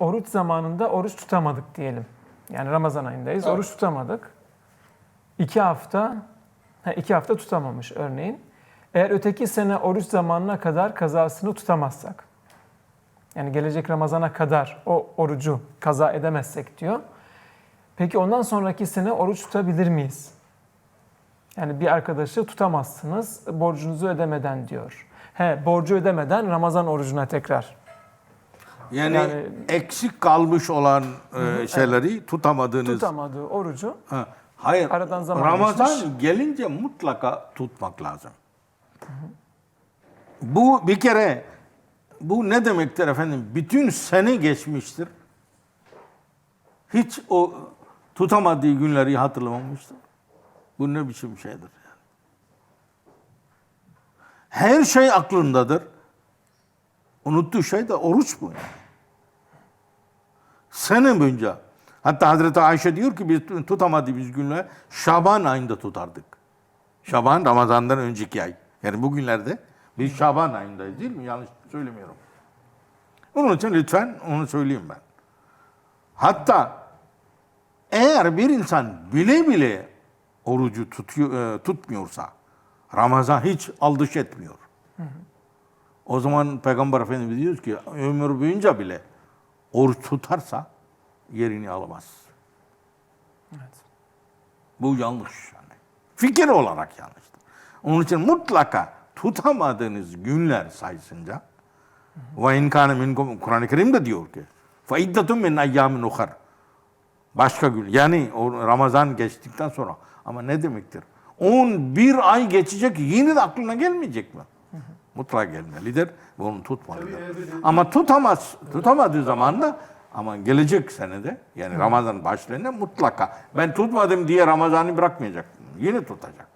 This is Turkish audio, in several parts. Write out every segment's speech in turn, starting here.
oruç zamanında oruç tutamadık diyelim. Yani Ramazan ayındayız. Evet. Oruç tutamadık. İki hafta, ha, iki hafta tutamamış örneğin. Eğer öteki sene oruç zamanına kadar kazasını tutamazsak, yani gelecek Ramazan'a kadar o orucu kaza edemezsek diyor. Peki ondan sonraki sene oruç tutabilir miyiz? Yani bir arkadaşı tutamazsınız borcunuzu ödemeden diyor. He, borcu ödemeden Ramazan orucuna tekrar. Yani, Yani- eksik kalmış olan e, şeyleri tutamadığınız. Tutamadığı orucu Ha, Hayır. Aradan zaman Ramazan geçmiş. gelince mutlaka tutmak lazım. Bu bir kere bu ne demektir efendim? Bütün sene geçmiştir. Hiç o tutamadığı günleri hatırlamamıştır. Bu ne biçim şeydir yani. Her şey aklındadır. Unuttuğu şey de oruç yani. Sene boyunca. Hatta Hazreti Ayşe diyor ki biz tutamadığımız günler Şaban ayında tutardık. Şaban Ramazan'dan önceki ay. Yani bugünlerde biz Şaban ayındayız değil mi? Yanlış söylemiyorum. Onun için lütfen onu söyleyeyim ben. Hatta eğer bir insan bile bile orucu tutuyor, e, tutmuyorsa Ramazan hiç aldış etmiyor. O zaman Peygamber Efendimiz diyor ki ömür boyunca bile oruç tutarsa yerini alamaz. Bu yanlış yani. Fikir olarak yanlıştır. Onun için mutlaka tutamadığınız günler sayısınca ve in kana minkum Kur'an-ı Kerim'de diyor ki fe iddatun min ayyamin ukhar. Başka gün yani o Ramazan geçtikten sonra ama ne demektir? 11 ay geçecek yine de aklına gelmeyecek mi? Mutlaka gelmelidir ve onu tutmalıdır. Ama tutamaz, tutamadığı zaman da ama gelecek senede yani Ramazan başlarında mutlaka ben tutmadım diye Ramazan'ı bırakmayacak. Yine tutacak.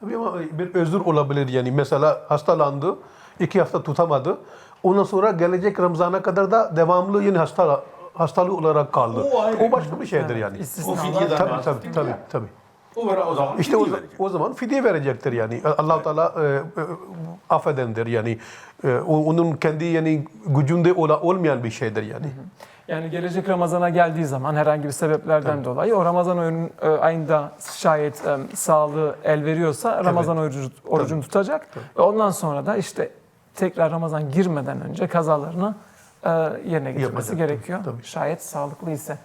Tabii ama bir özür olabilir yani. Mesela hastalandı, iki hafta tutamadı. Ondan sonra gelecek Ramazan'a kadar da devamlı yine hasta hastalığı olarak kaldı. O. O başka bir şeydir yani. İstisnalar. O fidyeden Tabii tabii tabii tabii. O, var, o zaman İşte o, verecek. o zaman fidye verecektir yani. Allah Teala e, e, affedendir yani. E, onun kendi yani gücünde ola, olmayan bir şeydir yani. Yani gelecek Ramazan'a geldiği zaman herhangi bir sebeplerden dolayı o Ramazan oyunun, e, ayında şayet e, sağlığı el veriyorsa Ramazan orucu, orucunu tutacak. Ve ondan sonra da işte tekrar Ramazan girmeden önce kazalarını e, yerine getirmesi Yapacak. gerekiyor. Tabii. Şayet sağlıklı ise.